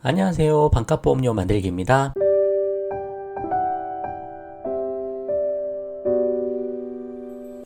안녕하세요. 반값 보험료 만들기입니다.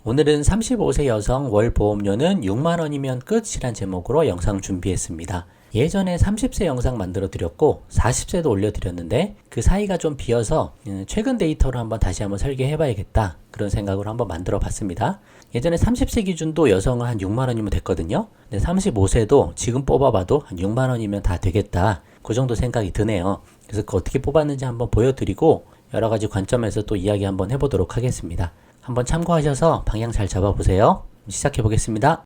오늘은 35세 여성 월 보험료는 6만원이면 끝이란 제목으로 영상 준비했습니다. 예전에 30세 영상 만들어 드렸고 40세도 올려 드렸는데 그 사이가 좀 비어서 음, 최근 데이터로 한번 다시 한번 설계해 봐야겠다 그런 생각으로 한번 만들어 봤습니다. 예전에 30세 기준도 여성은 한 6만원이면 됐거든요. 근데 35세도 지금 뽑아봐도 한 6만원이면 다 되겠다 그 정도 생각이 드네요. 그래서 그 어떻게 뽑았는지 한번 보여드리고 여러 가지 관점에서 또 이야기 한번 해보도록 하겠습니다. 한번 참고하셔서 방향 잘 잡아보세요. 시작해 보겠습니다.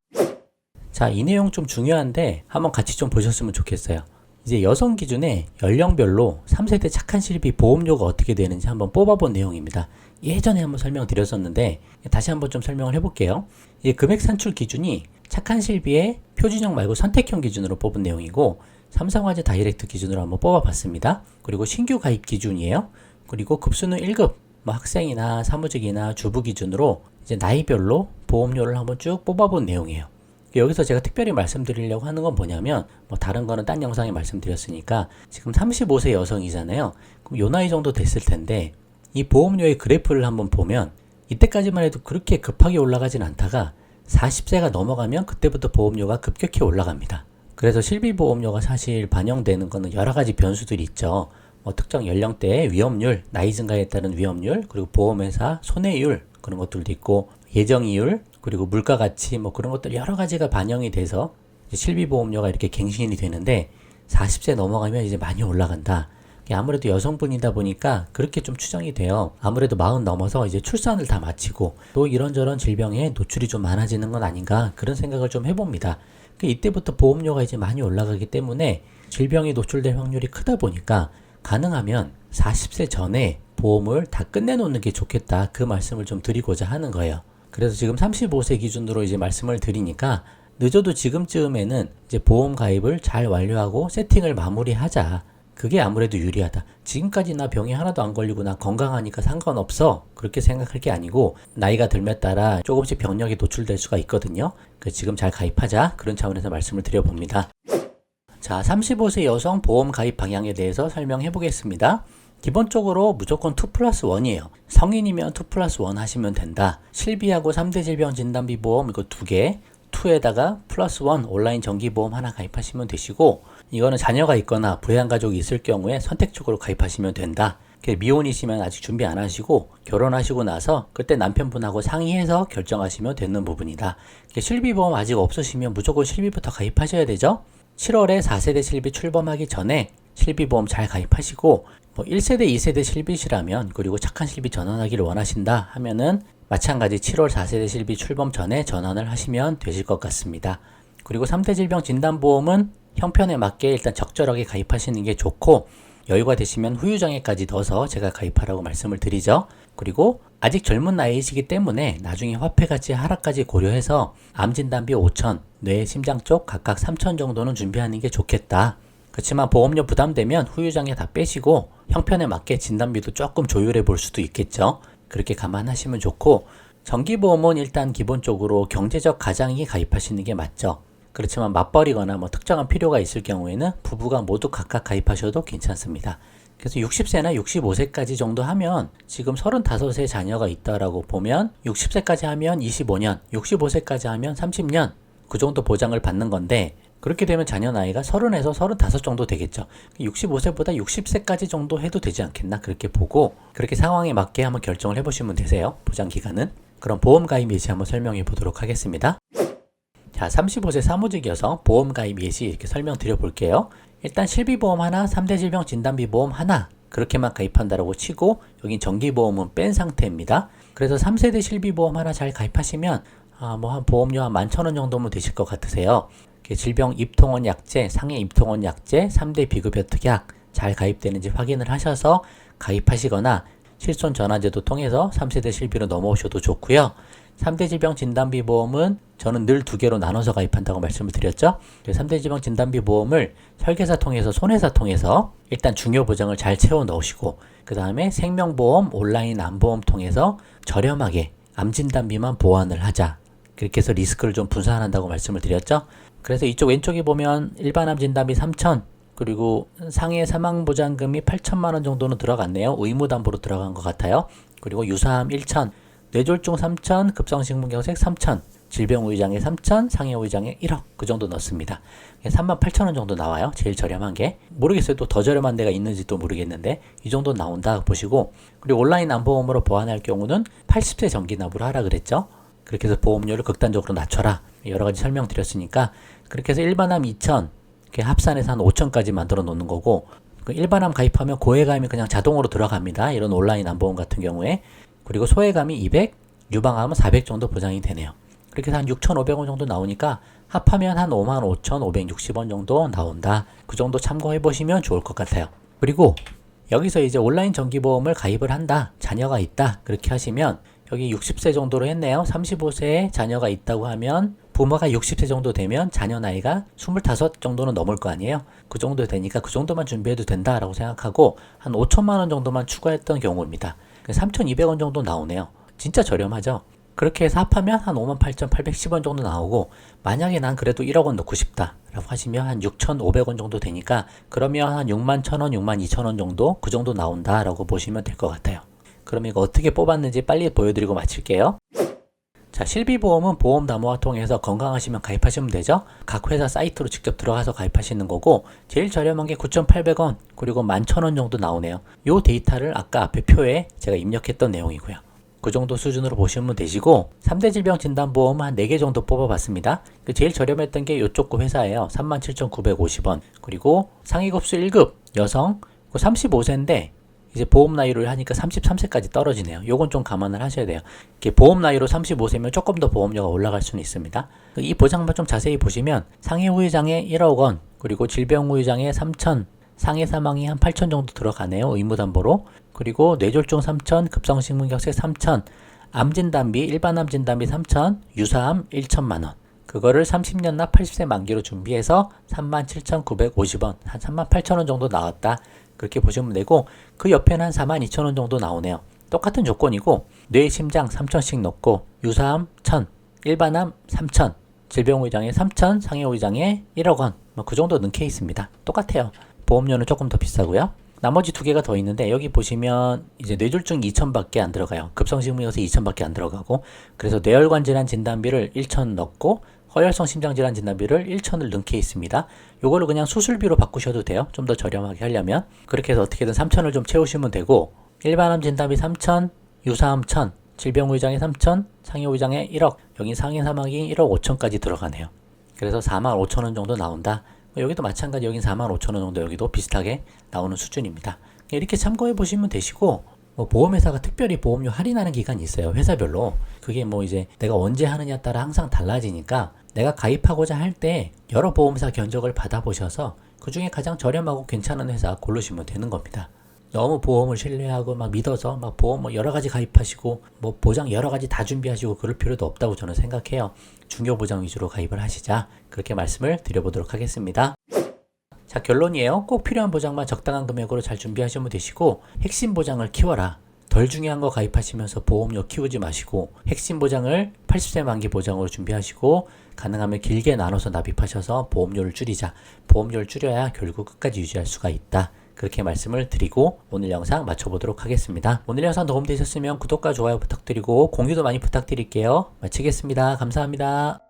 자, 이 내용 좀 중요한데 한번 같이 좀 보셨으면 좋겠어요. 이제 여성 기준에 연령별로 3세대 착한 실비 보험료가 어떻게 되는지 한번 뽑아본 내용입니다. 예전에 한번 설명드렸었는데 다시 한번 좀 설명을 해볼게요. 이 금액 산출 기준이 착한 실비의 표준형 말고 선택형 기준으로 뽑은 내용이고 삼성화재 다이렉트 기준으로 한번 뽑아봤습니다. 그리고 신규 가입 기준이에요. 그리고 급수는 1급, 뭐 학생이나 사무직이나 주부 기준으로 이제 나이별로 보험료를 한번 쭉 뽑아본 내용이에요. 여기서 제가 특별히 말씀드리려고 하는 건 뭐냐면 뭐 다른 거는 딴 영상에 말씀드렸으니까 지금 35세 여성이잖아요. 그럼 요 나이 정도 됐을 텐데 이 보험료의 그래프를 한번 보면 이때까지만 해도 그렇게 급하게 올라가진 않다가 40세가 넘어가면 그때부터 보험료가 급격히 올라갑니다. 그래서 실비보험료가 사실 반영되는 거는 여러 가지 변수들이 있죠. 뭐 특정 연령대의 위험률, 나이 증가에 따른 위험률, 그리고 보험회사 손해율 그런 것들도 있고 예정이율, 그리고 물가 가치 뭐 그런 것들 여러 가지가 반영이 돼서 실비보험료가 이렇게 갱신이 되는데 40세 넘어가면 이제 많이 올라간다. 아무래도 여성분이다 보니까 그렇게 좀 추정이 돼요. 아무래도 마흔 넘어서 이제 출산을 다 마치고 또 이런저런 질병에 노출이 좀 많아지는 건 아닌가 그런 생각을 좀 해봅니다. 그 이때부터 보험료가 이제 많이 올라가기 때문에 질병에 노출될 확률이 크다 보니까 가능하면 40세 전에 보험을 다 끝내놓는 게 좋겠다. 그 말씀을 좀 드리고자 하는 거예요. 그래서 지금 35세 기준으로 이제 말씀을 드리니까 늦어도 지금쯤에는 이제 보험 가입을 잘 완료하고 세팅을 마무리하자. 그게 아무래도 유리하다. 지금까지 나 병이 하나도 안 걸리고 나 건강하니까 상관없어. 그렇게 생각할 게 아니고 나이가 들면 따라 조금씩 병력이 노출될 수가 있거든요. 그 지금 잘 가입하자. 그런 차원에서 말씀을 드려봅니다. 자, 35세 여성 보험 가입 방향에 대해서 설명해 보겠습니다. 기본적으로 무조건 2 플러스 1이에요. 성인이면 2 플러스 1 하시면 된다. 실비하고 3대 질병 진단비 보험 이거 두 개, 2에다가 플러스 1 온라인 정기보험 하나 가입하시면 되시고 이거는 자녀가 있거나 부양 가족이 있을 경우에 선택적으로 가입하시면 된다. 미혼이시면 아직 준비 안 하시고 결혼하시고 나서 그때 남편분하고 상의해서 결정하시면 되는 부분이다. 실비보험 아직 없으시면 무조건 실비부터 가입하셔야 되죠. 7월에 4세대 실비 출범하기 전에 실비보험 잘 가입하시고 뭐 1세대, 2세대 실비시라면 그리고 착한 실비 전환하기를 원하신다 하면은 마찬가지 7월 4세대 실비 출범 전에 전환을 하시면 되실 것 같습니다. 그리고 3대 질병 진단보험은 형편에 맞게 일단 적절하게 가입하시는 게 좋고 여유가 되시면 후유장애까지 넣어서 제가 가입하라고 말씀을 드리죠. 그리고 아직 젊은 나이이시기 때문에 나중에 화폐 가치 하락까지 고려해서 암 진단비 5천, 뇌, 심장 쪽 각각 3천 정도는 준비하는 게 좋겠다. 그렇지만 보험료 부담되면 후유장애 다 빼시고 형편에 맞게 진단비도 조금 조율해 볼 수도 있겠죠. 그렇게 감안하시면 좋고 정기보험은 일단 기본적으로 경제적 가장이 가입하시는 게 맞죠. 그렇지만 맞벌이거나 뭐 특정한 필요가 있을 경우에는 부부가 모두 각각 가입하셔도 괜찮습니다. 그래서 60세나 65세까지 정도 하면 지금 35세 자녀가 있다라고 보면 60세까지 하면 25년, 65세까지 하면 30년 그 정도 보장을 받는 건데 그렇게 되면 자녀 나이가 30에서 35 정도 되겠죠. 65세보다 60세까지 정도 해도 되지 않겠나 그렇게 보고 그렇게 상황에 맞게 한번 결정을 해보시면 되세요. 보장 기간은. 그럼 보험 가입 예시 한번 설명해 보도록 하겠습니다. 자, 35세 사무직 여성 보험 가입 예시 이렇게 설명드려 볼게요. 일단 실비보험 하나, 3대 질병 진단비 보험 하나 그렇게만 가입한다라고 치고 여긴 정기보험은 뺀 상태입니다. 그래서 3세대 실비보험 하나 잘 가입하시면 아, 뭐 한 보험료 한 11,000원 정도면 되실 것 같으세요. 질병 입통원 약제, 상해 입통원 약제, 3대 비급여 특약 잘 가입되는지 확인을 하셔서 가입하시거나 실손 전환제도 통해서 3세대 실비로 넘어오셔도 좋고요. 3대 질병 진단비 보험은 저는 늘 두 개로 나눠서 가입한다고 말씀을 드렸죠. 3대 질병 진단비 보험을 설계사 통해서 손해사 통해서 일단 중요 보장을 잘 채워 넣으시고 그 다음에 생명보험 온라인 암보험 통해서 저렴하게 암 진단비만 보완을 하자. 그렇게 해서 리스크를 좀 분산한다고 말씀을 드렸죠. 그래서 이쪽 왼쪽에 보면 일반 암 진단비 3천 그리고 상해 사망 보장금이 8천만 원 정도는 들어갔네요. 의무 담보로 들어간 것 같아요. 그리고 유사암 1천, 뇌졸중 3천, 급성식문경색 3천, 질병우의장에 3천, 상해우의장에 1억 그 정도 넣습니다. 3만 8천 원 정도 나와요. 제일 저렴한 게 모르겠어요. 또 더 저렴한 데가 있는지도 모르겠는데 이 정도 나온다 보시고 그리고 온라인 안보험으로 보완할 경우는 80세 정기납으로 하라 그랬죠. 그렇게 해서 보험료를 극단적으로 낮춰라 여러 가지 설명드렸으니까 그렇게 해서 일반암 2천 이렇게 합산해서 한 5천까지 만들어 놓는 거고 그 일반암 가입하면 고해감이 그냥 자동으로 들어갑니다. 이런 온라인 안보험 같은 경우에 그리고 소해감이 200, 유방암은 400 정도 보장이 되네요. 그렇게 해서 한 6,500원 정도 나오니까 합하면 한 55,560원 정도 나온다. 그 정도 참고해 보시면 좋을 것 같아요. 그리고 여기서 이제 온라인 정기보험을 가입을 한다. 자녀가 있다. 그렇게 하시면 여기 60세 정도로 했네요. 35세에 자녀가 있다고 하면 부모가 60세 정도 되면 자녀 나이가 25 정도는 넘을 거 아니에요. 그 정도 되니까 그 정도만 준비해도 된다라고 생각하고 한 5천만 원 정도만 추가했던 경우입니다. 3,200원 정도 나오네요. 진짜 저렴하죠? 그렇게 해서 합하면 한 58,810원 정도 나오고 만약에 난 그래도 1억 원 넣고 싶다라고 하시면 한 6,500원 정도 되니까 그러면 한 6만 1,000원, 6만 2천원 정도 그 정도 나온다라고 보시면 될 것 같아요. 그럼 이거 어떻게 뽑았는지 빨리 보여드리고 마칠게요. 자, 실비보험은 보험담호와 통해서 건강하시면 가입하시면 되죠. 각 회사 사이트로 직접 들어가서 가입하시는 거고 제일 저렴한 게 9,800원 그리고 11,000원 정도 나오네요. 요 데이터를 아까 앞에 표에 제가 입력했던 내용이고요. 그 정도 수준으로 보시면 되시고 3대 질병 진단보험은 한 4개 정도 뽑아봤습니다. 그 제일 저렴했던 게 요쪽 그 회사예요. 37,950원 그리고 상위급수 1급 여성 35세인데 이제 보험 나이를 하니까 33세까지 떨어지네요. 요건 좀 감안을 하셔야 돼요. 이렇게 보험 나이로 35세면 조금 더 보험료가 올라갈 수는 있습니다. 이 보장만 좀 자세히 보시면 상해 후유장에 1억 원, 그리고 질병 후유장에 3천, 상해 사망이 한 8천 정도 들어가네요. 의무담보로. 그리고 뇌졸중 3천, 급성식문경색 3천, 암진단비, 일반 암 진단비 3천, 유사암 1천만 원. 그거를 30년 납 80세 만기로 준비해서 37,950원, 한 38,000원 정도 나왔다. 그렇게 보시면 되고 그 옆에는 한 42,000원 정도 나오네요. 똑같은 조건이고 뇌, 심장 3,000씩 넣고 유사암 1,000, 일반암 3,000, 질병의장에 3,000, 상해의장에 1억 원. 뭐 그 정도 넣은 케이스입니다. 똑같아요. 보험료는 조금 더 비싸고요. 나머지 두 개가 더 있는데 여기 보시면 이제 뇌졸중 2천밖에 안 들어가요. 급성식물요소 2천밖에 안 들어가고 그래서 뇌혈관 질환 진단비를 1천 넣고 허혈성 심장질환 진단비를 1천을 넣은 케이스입니다. 요거를 그냥 수술비로 바꾸셔도 돼요. 좀 더 저렴하게 하려면 그렇게 해서 어떻게든 3천을 좀 채우시면 되고 일반암 진단비 3천, 유사암 1천, 질병의장에 3천, 상해의장에 1억, 여기 상해 사망이 1억 5천까지 들어가네요. 그래서 4만 5천 원 정도 나온다. 여기도 마찬가지 여긴 4만 5천 원 정도 여기도 비슷하게 나오는 수준입니다. 이렇게 참고해 보시면 되시고 뭐 보험회사가 특별히 보험료 할인하는 기간이 있어요. 회사별로. 그게 뭐 이제 내가 언제 하느냐 따라 항상 달라지니까 내가 가입하고자 할 때 여러 보험사 견적을 받아보셔서 그 중에 가장 저렴하고 괜찮은 회사 고르시면 되는 겁니다. 너무 보험을 신뢰하고 막 믿어서 막 보험 뭐 여러 가지 가입하시고 뭐 보장 여러 가지 다 준비하시고 그럴 필요도 없다고 저는 생각해요. 중요 보장 위주로 가입을 하시자 그렇게 말씀을 드려보도록 하겠습니다. 자 결론이에요. 꼭 필요한 보장만 적당한 금액으로 잘 준비하시면 되시고 핵심 보장을 키워라. 덜 중요한 거 가입하시면서 보험료 키우지 마시고 핵심 보장을 80세 만기 보장으로 준비하시고 가능하면 길게 나눠서 납입하셔서 보험료를 줄이자. 보험료를 줄여야 결국 끝까지 유지할 수가 있다. 그렇게 말씀을 드리고 오늘 영상 마쳐보도록 하겠습니다. 오늘 영상 도움되셨으면 구독과 좋아요 부탁드리고 공유도 많이 부탁드릴게요. 마치겠습니다. 감사합니다.